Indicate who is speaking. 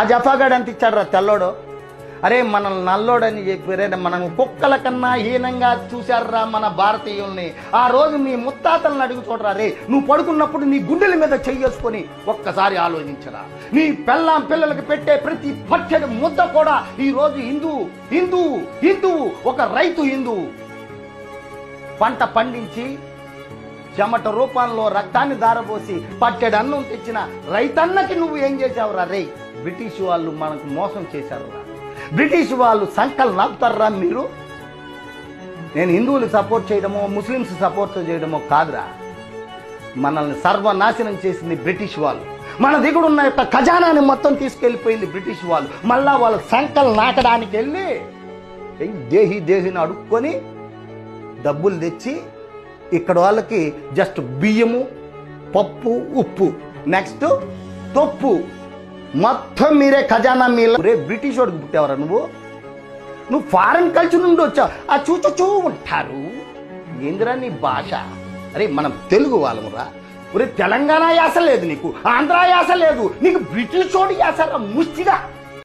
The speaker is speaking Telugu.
Speaker 1: ఆ జఫాగాడు ఎంత ఇచ్చాడు తెల్లోడు? అరే మన నల్లోడని చెప్పారే మనం కుక్కల కన్నా హీనంగా చూశారా మన భారతీయుల్ని. ఆ రోజు మీ ముత్తాతలను అడుగు చూడరా రే నువ్వు పడుకున్నప్పుడు నీ గుండెల మీద చెయ్యేసుకొని ఒక్కసారి ఆలోచించరా. నీ పెళ్ళాం పిల్లలకి పెట్టే ప్రతి పచ్చడి ముద్ద కూడా ఈ రోజు హిందూ హిందూ హిందూ ఒక రైతు హిందూ. పంట పండించి చెమట రూపంలో రక్తాన్ని దారబోసి పట్టెడు అన్నం తెచ్చిన రైతన్నకి నువ్వు ఏం చేసావురా రే? బ్రిటిష్ వాళ్ళు మనకు మోసం చేశారురా. బ్రిటిష్ వాళ్ళు సంకలు నాపుతారా మీరు? నేను హిందువులు సపోర్ట్ చేయడమో ముస్లిమ్స్ సపోర్ట్ చేయడమో కాదురా. మనల్ని సర్వనాశనం చేసింది బ్రిటిష్ వాళ్ళు. మన దిగుడున్న యొక్క ఖజానాని మొత్తం తీసుకెళ్ళిపోయింది బ్రిటిష్ వాళ్ళు. మళ్ళా వాళ్ళ సంకల్ నాటడానికి వెళ్ళి దేహి దేహిని అడుక్కొని డబ్బులు తెచ్చి ఇక్కడ వాళ్ళకి జస్ట్ బియ్యము పప్పు ఉప్పు. నెక్స్ట్ తొప్పు. మొత్తం మీరే ఖజానా మీలో. రే బ్రిటిష్ వాడికి పుట్టావరా నువ్వు? నువ్వు ఫారెన్ కల్చర్ నుండి వచ్చావు. ఆ చూచూ ఉంటారు. ఏందిరా నీ భాష? అరే మనం తెలుగు వాళ్ళమురా. ఒరే తెలంగాణ యాస లేదు నీకు. ఆంధ్ర యాస లేదు. నీకు బ్రిటిష్ వాడి యాసరా ముష్టిగా?